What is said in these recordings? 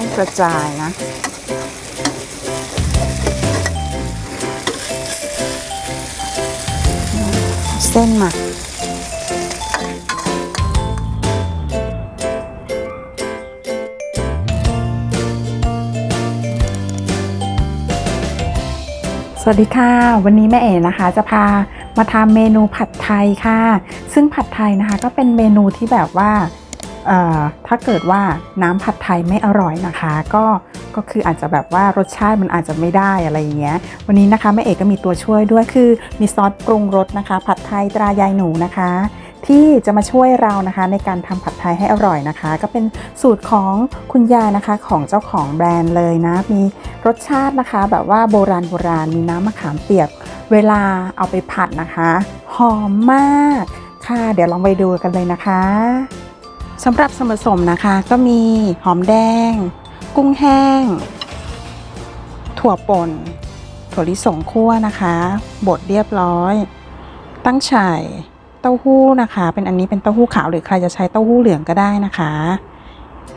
ให้กระจายนะเส้นหมาสวัสดีค่ะ วันนี้แม่เอ๋นะคะ จะพามาทำเมนูผัดไทยค่ะ ซึ่งผัดไทยนะคะ ก็เป็นเมนูที่แบบว่า ถ้าเกิดว่าน้ำผัดไทยไม่อร่อยนะคะ ก็ก็คืออาจจะแบบว่ารสชาติมันอาจจะไม่ได้อะไรอย่างเงี้ยวันนี้นะคะแม่เอ๋ก็มีตัวช่วยด้วยคือมีซอสปรุงรสนะคะ ผัดไทยตรายายหนูนะคะ ที่จะมาช่วยเรานะคะ ในการทำผัดไทยให้อร่อยนะคะ ก็เป็นสูตรของคุณยายนะคะของเจ้าของแบรนด์เลยนะ มีรสชาตินะคะ แบบว่าโบราณโบราณมีน้ำมะขามเปียก เวลาเอาไปผัดนะคะ หอมมากค่ะ เดี๋ยวลองไปดูกันเลยนะคะ สำหรับส่วนผสมนะคะก็มีหอมแดง กุ้งแห้ง ถั่วป่น ถั่วลิสงคั่วนะคะ บดเรียบร้อย ตั้งฉ่ายเต้าหู้นะคะ เป็นอันนี้เป็นเต้าหู้ขาวหรือใครจะใช้เต้าหู้เหลืองก็ได้นะคะ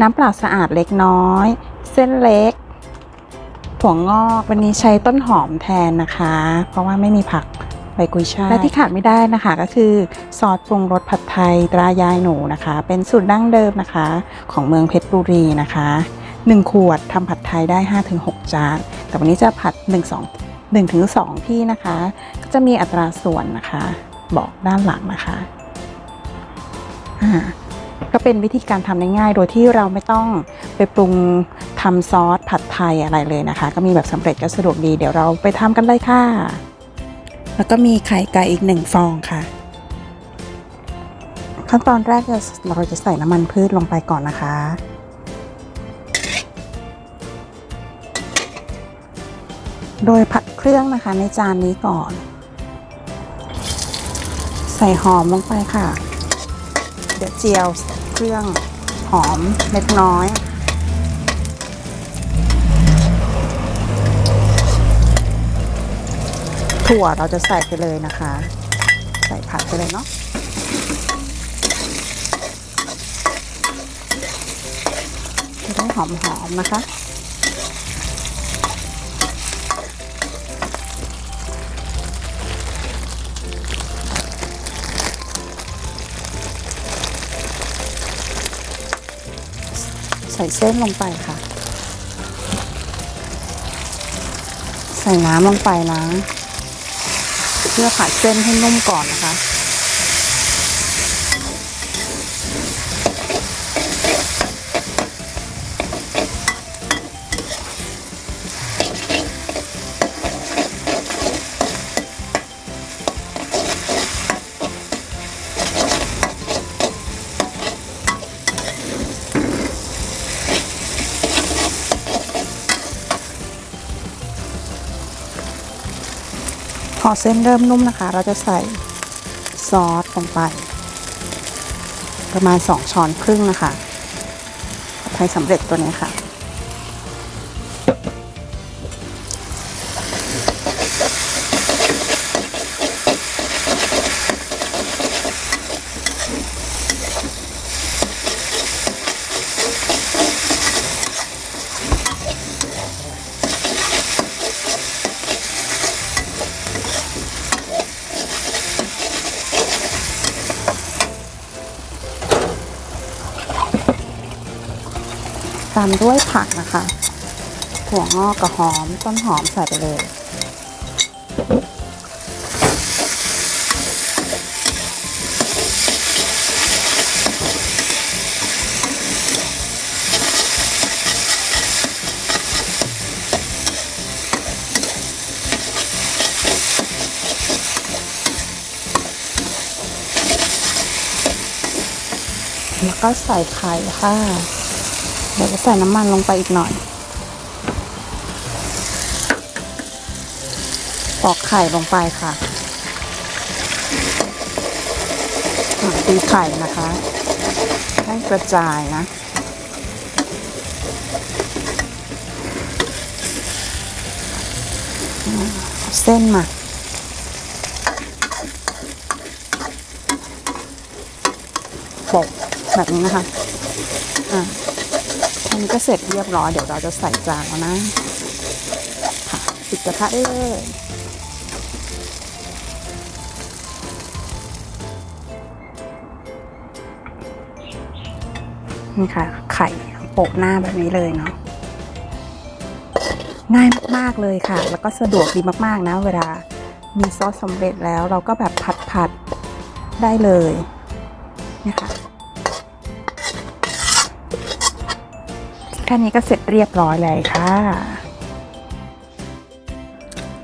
น้ำเปล่าสะอาดเล็กน้อย เส้นเล็ก ถั่วงอกวันนี้ใช้ต้นหอมแทนนะคะ เพราะว่าไม่มีผัก ใบกุยช่ายและที่ขาดไม่ได้นะคะก็คือซอสปรุงรสผัดไทยตรายายหนูนะคะ เป็นสูตรดั้งเดิมนะคะ ของเมืองเพชรบุรีนะคะ 1 ขวดทำผัดไทยได้ 5-6 จาน แต่วันนี้จะผัด 1 2 1ถึง2ที่นะคะ ก็จะมีอัตราส่วนนะคะ บอกด้านหลังนะคะอ่าก็เป็นวิธีการทำง่ายๆ โดยที่เราไม่ต้องไปปรุงทำซอสผัดไทยอะไรเลยนะคะ ก็มีแบบสำเร็จก็สะดวกดี เดี๋ยวเราไปทำกันเลยค่ะ แล้วก็มีไข่ไก่อีกหนึ่งฟองค่ะ ขั้นตอนแรกเราจะใส่น้ำมันพืชลงไปก่อนนะคะ โดยผัดเครื่องนะคะในจานนี้ก่อน ใส่หอมลงไปค่ะ เดี๋ยวเจียวเครื่องหอมเล็กน้อย ถั่วเราจะใส่ไปเลยนะคะ ใส่ผัดไปเลยเนาะจะได้หอมๆนะคะใส่เส้นลงไปค่ะ ใส่น้ำลงไปนะ เพื่อผัดเส้นให้นุ่มก่อนนะคะ พอเส้นเริ่มนุ่มนะคะ เราจะใส่ซอสลงไป ประมาณ 2 ช้อนครึ่งนะคะไทยสำเร็จตัวนี้ค่ะามด้วยผักนะคะถั่วงอกกับหอมต้นหอมใส่ไปเลย แล้วก็ใส่ไข่ค่ะ ดี๋ยวจะใส่น้ำมันลงไปอีกหน่อยปอกไข่ลงไปค่ะตีไข่นะคะ ให้กระจายนะเส้นมาปะแบบนี้นะคะ อะแค่ นี้ก็เสร็จเรียบร้อย เดี๋ยวเราจะใส่จานแล้วนะปิดกระทะได้เลยนี่ค่ะ ไข่โปะหน้าแบบนี้เลยเนาะง่ายมากๆเลยค่ะ แล้วก็สะดวกดีมากๆนะ เวลามีซอสสำเร็จแล้วเราก็แบบผัดผัดๆได้เลยนี่ค่ะ ค่นี้ก็เสร็จเรียบร้อยเลยค่ะ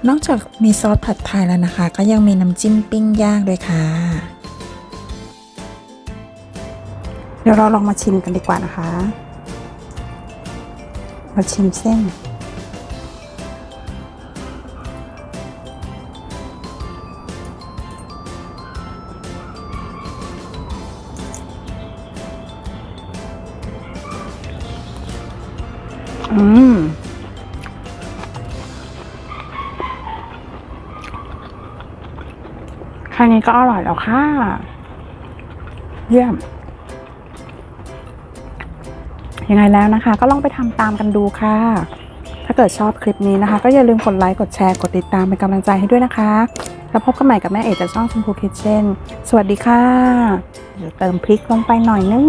นอกจากมีซอสผัดไทยแล้วนะคะ ก็ยังมีน้ำจิ้มปิ้งย่างด้วยค่ะ เดี๋ยวเราลองมาชิมกันดีกว่านะคะ มาชิมเส้น อืมแค่นี้ก็อร่อยแล้วค่ะ เยี่ยม ยังไงแล้วนะคะ ก็ลองไปทำตามกันดูค่ะ ถ้าเกิดชอบคลิปนี้นะคะ ก็อย่าลืมกดไลค์ กดแชร์ กดติดตามเป็นกำลังใจให้ด้วยนะคะ แล้วพบกันใหม่กับแม่เอกจากช่องชมพูคิทเช่น สวัสดีค่ะ เดี๋ยวเติมพริกลงไปหน่อยนึง